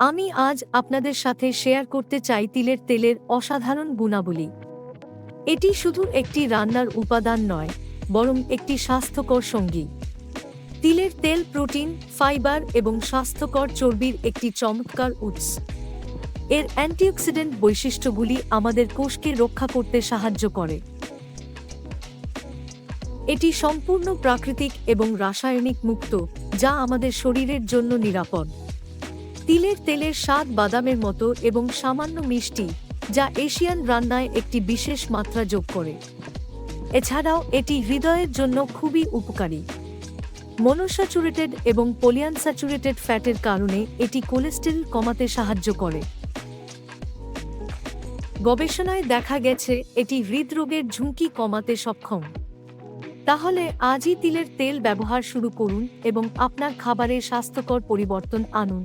আমি আজ আপনাদের সাথে শেয়ার করতে চাই তিলের তেলের অসাধারণ গুণাবলী। এটি শুধু একটি রান্নার উপাদান নয়, বরং একটি স্বাস্থ্যকর সঙ্গী। তিলের তেল প্রোটিন, ফাইবার এবং স্বাস্থ্যকর চর্বির একটি চমৎকার উৎস। এর অ্যান্টিঅক্সিডেন্ট বৈশিষ্ট্যগুলি আমাদের কোষকে রক্ষা করতে সাহায্য করে। এটি সম্পূর্ণ প্রাকৃতিক এবং রাসায়নিক মুক্ত, যা আমাদের শরীরের জন্য নিরাপদ। তিলের তেলের স্বাদ বাদামের মতো এবং সামান্য মিষ্টি, যা এশিয়ান রান্নায় একটি বিশেষ মাত্রা যোগ করে। এছাড়াও এটি হৃদয়ের জন্য খুবই উপকারী। মনোস্যাচুরেটেড এবং পলিয়ানস্যাচুরেটেড ফ্যাটের কারণে এটি কোলেস্টেরল কমাতে সাহায্য করে। গবেষণায় দেখা গেছে, এটি হৃদরোগের ঝুঁকি কমাতে সক্ষম। তাহলে আজই তিলের তেল ব্যবহার শুরু করুন এবং আপনার খাবারে স্বাস্থ্যকর পরিবর্তন আনুন।